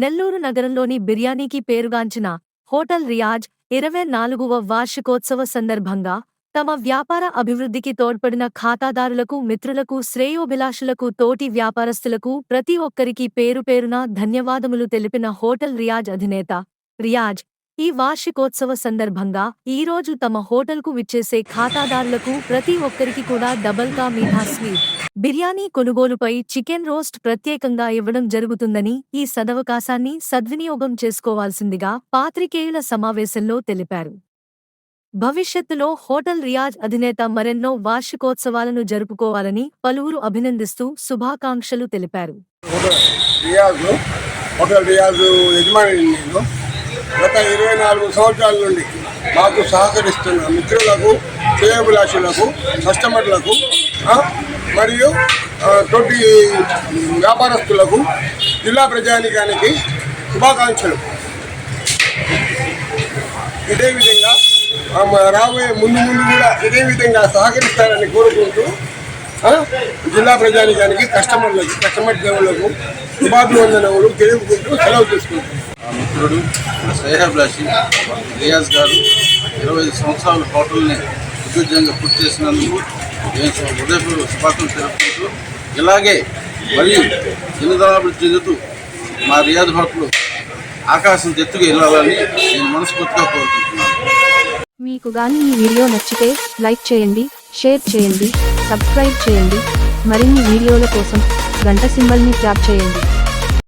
నెల్లూరు నగరంలోని బిర్యానీకి పేరుగాంచిన హోటల్ రియాజ్ ఇరవై నాలుగవ వార్షికోత్సవ సందర్భంగా తమ వ్యాపార అభివృద్ధికి తోడ్పడిన ఖాతాదారులకు మిత్రులకు శ్రేయోభిలాషులకు తోటి వ్యాపారస్తులకు ప్రతి ఒక్కరికి పేరు పేరున ధన్యవాదములు తెలిపిన హోటల్ రియాజ్ అధినేత రియాజ్ ఈ వార్షికోత్సవ సందర్భంగా ఈరోజు తమ హోటల్కు విచ్చేసే ఖాతాదారులకు ప్రతి ఒక్కరికి కూడా డబల్ కా మీఠా స్వీట్ బిర్యానీ కొనుగోలుపై చికెన్ రోస్ట్ ప్రత్యేకంగా ఇవ్వడం జరుగుతుందని ఈ సదవకాశాన్ని సద్వినియోగం చేసుకోవాల్సిందిగా పాత్రికేయుల సమావేశంలో తెలిపారు. భవిష్యత్తులో హోటల్ రియాజ్ అధినేత మరెన్నో వార్షికోత్సవాలను జరుపుకోవాలని పలువురు అభినందిస్తూ శుభాకాంక్షలు తెలిపారు. హోటల్ రియాజ్ యజమాని నేను గత ఇరవై నాలుగు సంవత్సరాల నుండి మాకు సహకరిస్తున్న మిత్రులకు శ్రేయభిలాషులకు కస్టమర్లకు మరియు తోటి వ్యాపారస్తులకు జిల్లా ప్రజానికానికి శుభాకాంక్షలు. ఇదే విధంగా రాబోయే ముందు ముందు కూడా ఇదే విధంగా సహకరిస్తారని కోరుకుంటూ జిల్లా ప్రజానికానికి కస్టమర్లకు కస్టమర్ దేవులకు శుభాభివందనములు తెలుపుకుంటూ సెలవు తీసుకుంటాం ఆ మిత్రుడు శ్రేయాభిలాషి రియాజ్ గారు ఇరవై ఐదు సంవత్సరాల హోటల్ని దిగ్విజయంగా పూర్తి చేసినందుకు ఉదయపూర్వక శుభాకాంక్షలు తెలుపుకుంటూ ఇలాగే మళ్ళీ దినదనాభివృద్ధి చెందుతూ మా రియాద్ భక్తులు ఆకాశం ఎత్తుగా వెళ్ళాలని నేను మనస్ఫూర్తిగా కోరుకుంటున్నాను. మీకు గాని ఈ వీడియో నచ్చితే లైక్ చేయండి షేర్ చేయండి సబ్స్క్రైబ్ చేయండి. మరిన్ని వీడియోల కోసం గంట సింబల్ని ట్యాప్ చేయండి.